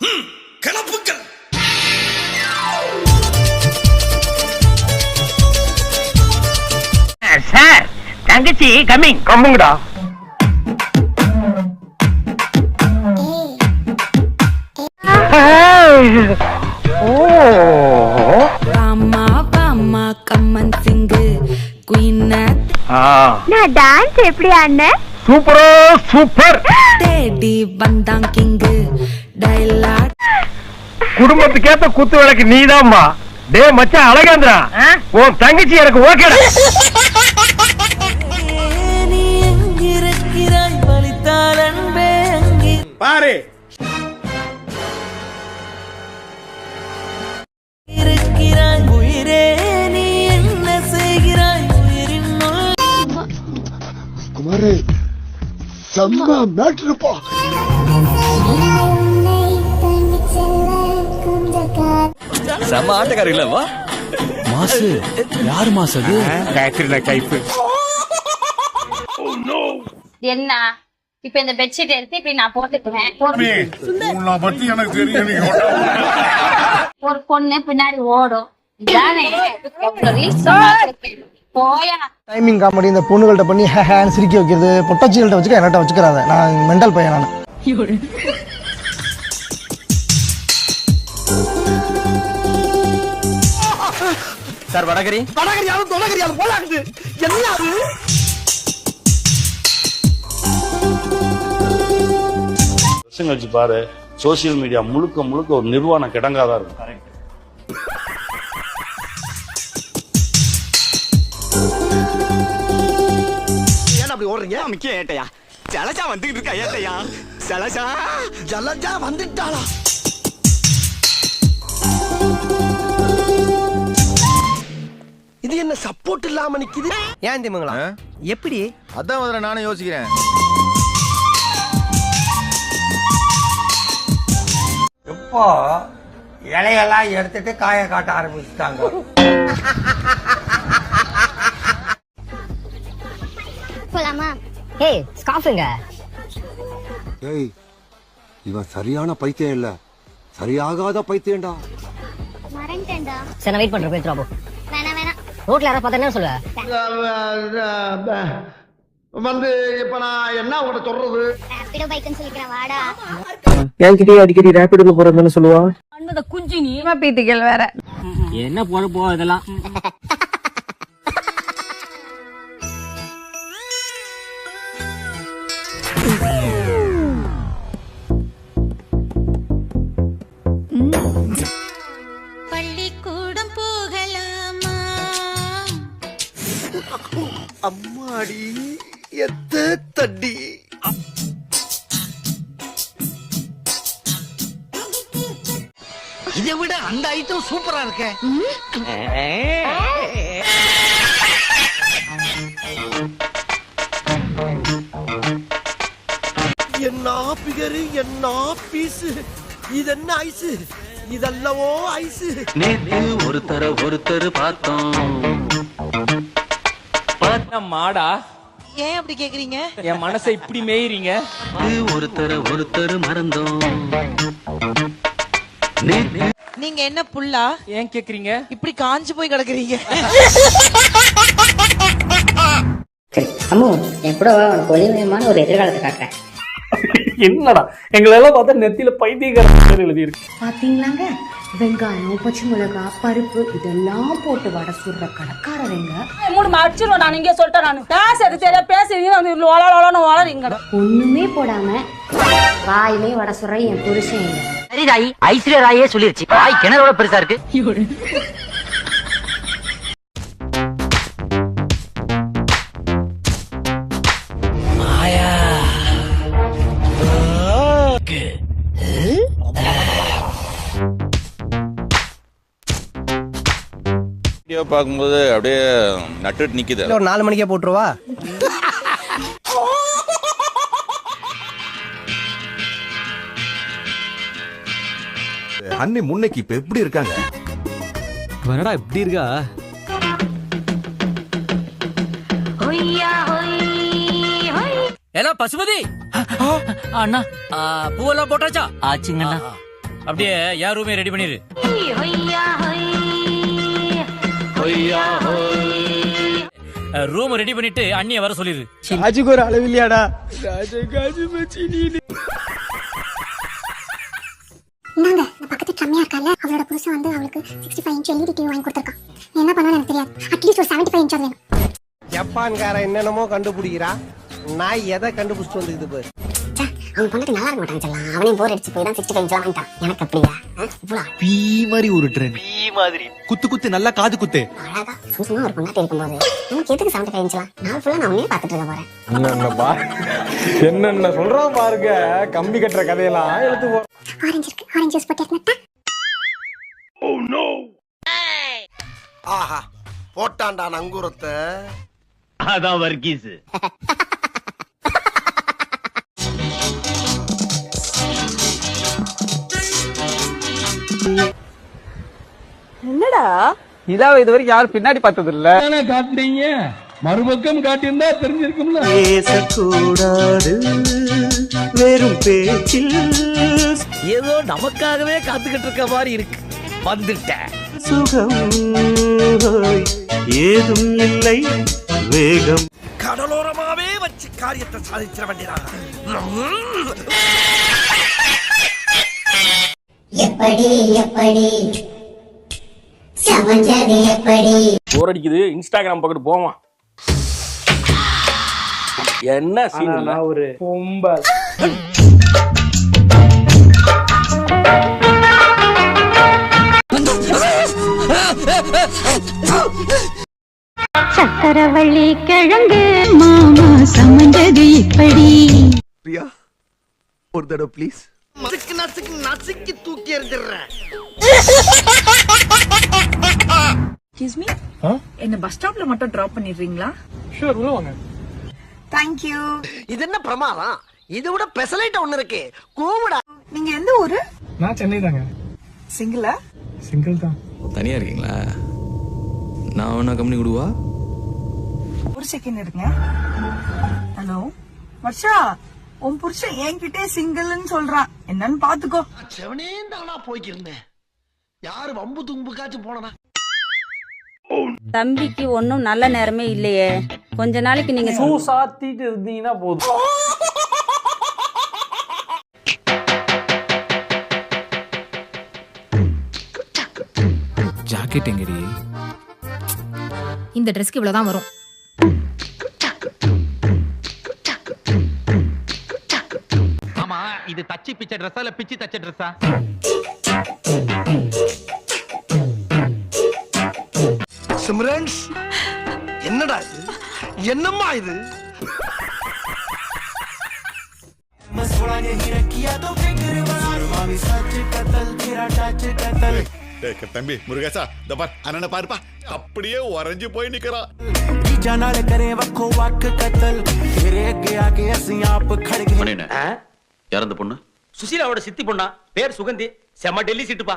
ம், கிளப்புக்கள் சார் தங்கச்சி கம்மிங் கம்முங்கடா ஓ Pama, pama, கம்மன் சிங்கு குயின் ஆ நான் டான்ஸ் எப்படி ஆடினேன்? சூப்பரோ சூப்பர். தேடி வந்தான் கிங்கு. டைலாக் குடும்பத்துக்கேத்த குத்து விளக்கு நீதாம்மா. டே மச்சான் அழகேந்திரா. உன் தங்கச்சி எனக்கு ஓகேடா. பாரு. குமாரே செம்ம மேட்ருப்பா. செம்ம ஆட்டக்காரர் இல்லவா மாசு யாரு மாசு அது? காயத்ரி கைப்பு என்ன? இப்ப இந்த பெட்ஷீட் எடுத்து இப்படி நான் போட்டுக்குவேன். உன்னை பத்தி எனக்கு தெரியும் நீ ஒரு பொண்ணு பின்னாடி ஓடும். டைமிங் காமெடி இந்த பொண்ணுகள்ட்ட பண்ணி ஹே ஹேன்னு சிரிக்க வைக்கிறது பொட்டச்சிகள்கிட்ட வச்சுக்க என்கிட்ட வச்சுக்கிறாங்க நான் மெண்டல் பையன் நான். சார் வடகரி. வடகரியாலும் தொடகரியாலும் போலாக்குது என்ன அது வருஷம் கழிச்சு பாரு சோசியல் மீடியா முழுக்க முழுக்க ஒரு நிர்வாண கிடங்காதான் இருக்கும். ஏன் அப்படி ஓடுறீங்க? முக்கிய ஏட்டையா? ஜலஜா வந்துகிட்டு இருக்கா ஏட்டையா? ஜலஜா ஜலஜா வந்துட்டாளா? இது என்ன சப்போர்ட் இல்லாம நிக்குது? ஏன் திமுங்களா எப்படி? அதான் முதல்ல நானும் யோசிக்கிறேன். இப்போ இலையெல்லாம் எடுத்துட்டு காய காட்ட ஆரம்பிச்சுட்டாங்க. போலாமா? ஏய் ஸ்காஃபுங்க. ஏய் இவன் சரியான பைத்தியம் இல்ல. சரியாகாத பைத்தியம்டா. மறந்துட்டேன்டா. சரி நான் வெயிட் பண்றேன் போய் ரோட்ல யாராவது பார்த்தா என்ன சொல்லுவ? வந்து இப்ப நான் என்ன உங்கள்ட்ட சொல்றது? ரேபிடோ பைக்னு சொல்லிக்கிறேன் வாடா. என்கிட்டயே அடிக்கடி ரேபிடுக்கு போறதுன்னு சொல்லுவா? பீட்டிகள் வேற. என்ன போற போ இதெல்லாம்? பள்ளிக்கூடம் அம்மாடி எத்த தட்டி இதை விட அந்த ஐட்டம் சூப்பரா இருக்கே. என்ன பிகரு என்ன பீஸு? இது என்ன ஐஸு? இதல்லவோ ஐஸு? நேத்து ஒருத்தர ஒருத்தர் பார்த்தோம். மாடா? ஏன் அப்படி கேக்குறீங்க? என் மனசை இப்படி மேயிறீங்க? ஒருத்தர ஒருத்தர் மறந்தோம். நீங்க என்ன புல்லா? ஏன் கேக்குறீங்க? இப்படி காஞ்சு போய் கிடக்குறீங்க. அம்மு என் கூட வா, உனக்கு ஒளிமயமான ஒரு எதிர்காலத்தை காட்டுறேன். என்னடா எங்களை எல்லாம் பார்த்தா நெத்தியில பைத்தியக்காரர் எழுதி இருக்கு பாத்தீங்களாங்க? வெங்காயம் பச்சை மிளகாய் பருப்பு இதெல்லாம் போட்டு வடை சுடுற கடைக்காரங்க மூணு அடிச்சிருவோம். நான் இங்கே சொல்லிட்டேன் நான். பேசுறது சரியா பேசுறீங்க வந்து வளர வளரீங்க ஒண்ணுமே போடாம வாயிலே வடை சுடுற என் புருஷன். இல்ல சரி ராய். ஐஸ்வர்யா ராயே சொல்லிருச்சு. வாய் கிணறோட பெருசா இருக்கு? பார்க்கும்போது அப்படியே நட்டுட்டு நிக்குது. ஒரு நாலு மணிக்கே போட்டுருவா? அண்ணி முன்னைக்கு இப்ப எப்படி இருக்காங்க? என்னடா இப்படி இருக்கா? ஏலோ பசுபதி! அண்ணா பூவெல்லாம் போட்டாச்சா? ஆச்சுங்கண்ணா. அப்படியே யார் ரூமே ரெடி பண்ணிரு ரூம் ரெடி பண்ணிட்டு அண்ணிய வர சொல்லிரு ராஜுக்கு ஒரு அளவு இல்லையாடா? இந்தாங்க இந்த பக்கத்து கம்மியா இருக்கால அவளோட புருஷன் வந்து அவளுக்கு sixty five inch LED TV வாங்கி கொடுத்துருக்கான். என்ன பண்ணணும்னு எனக்கு தெரியாது. அட்லீஸ்ட் ஒரு செவன்டி ஃபைவ் இன்ச் வேணும். ஜப்பான்காரன் என்னென்னமோ கண்டுபிடிக்கிறா. நான் எதை கண்டுபிடிச்சிட்டு வந்துக்குது பாரு. அவன் பொண்ணுக்கு நல்லா இருக்க சொல்லலாம். அவனையும் போர் அடிச்சு போய் தான் சிக்ஸ்டி ஃபைவ் இன்ச் வாங்கிட்டான். எனக்கு அப்படியா? இவ்வளோ பீ மாதிரி ஒரு ட்ரெண்ட் மாதிரி. குத்து குத்து நல்லா காது குத்து. அழகா சும்மா ஒரு பொண்ணாட்டி இருக்கும்போது. நமக்கு எதுக்கு செவன்டி ஃபைவ் இன்ச்லாம் நான் ஃபுல்லா நான் உன்னே பார்த்துட்டு இருக்க போறேன். என்னென்னப்பா என்னென்ன சொல்றான் பாருங்க. கம்பி கட்டுற கதையெல்லாம் எழுத்து போ ஆரஞ்சு இருக்கு ஆரஞ்சு ஜூஸ் போட்டு எடுத்துட்டா ஆஹா போட்டான்டா நங்கூரத்தை. அதான் வர்கீஸ். இதாவ இது வரைக்கும் யாரும் பின்னாடி பார்த்தது இல்ல காட்டுறீங்க மறுபக்கம் காட்டியிருந்தா தெரிஞ்சிருக்கும்ல. பேசக்கூடாது. வெறும் பேச்சில் ஏதோ நமக்காகவே காத்துக்கிட்டு இருக்க மாதிரி இருக்கு. வந்துட்டேன். சுகம் ஏதும் இல்லை. வேகம். கடலோரமாவே வச்சு காரியத்தை சாதிச்சிட வேண்டியதான் எப்படி எப்படி? எப்படி போர் அடிக்குது. இன்ஸ்டாகிராம் பக்கத்து போவான். என்ன சீன் ஒரு பொம்பல் சக்கரவள்ளி கிழங்கு மாமா சமைஞ்சது இப்படி. பிரியா ஒரு தடவை ப்ளீஸ் நசுக்கு நசுக்கு நசுக்கி தூக்கி எறிஞ்சிடுறேன். என்ன பஸ் ஸ்டாப்ல மட்டும் டிராப் பண்ணிடுறீங்களா? ஷூர் உள்ள வாங்க. தேங்க்யூ இது என்ன பிரமாதம்? இது விட பெசலைட் ஒண்ணு இருக்கு. கூவிடா நீங்க எந்த ஊரு? நான் சென்னை தாங்க. சிங்கிளா சிங்கிள் தான். தனியா இருக்கீங்களா? நான் வேணா கம்பெனி கொடுவா? ஒரு செகண்ட் இருங்க. ஹலோ வர்ஷா உன் புருஷன் என்கிட்டே சிங்கிள்னு சொல்றான். என்னன்னு பாத்துக்கோ. செவனே தானா போய்க்கிருந்தேன். யாரு வம்பு தும்புக்காச்சும் போனனா? தம்பிக்கு ஒன்னும் நல்ல நேரமே இல்லையே. கொஞ்ச நாளைக்கு நீங்க ஷூ சாத்திட்டு இருந்தீங்கன்னா போதும். ஜாக்கெட் எங்கடி? இந்த ட்ரெஸ்க்கு இவ்வளவுதான் வரும். ஆமா இது தச்சி பிச்சை ட்ரெஸ்ஸா இல்ல பிச்சி தச்ச ட்ரெஸ்ஸா சிம்ரன்ஸ் என்னடா இது? என்னம்மா இது? தம்பி முருகேசா இந்த பார் அண்ணனை பாருப்பா. அப்படியே உறைஞ்சு போய் நிக்கிறான். இறந்த பொண்ணு. சுசீலாவோட சித்தி பொண்ணா? பேர் சுகந்தி. செம்ம டெல்லி சிட்டுப்பா.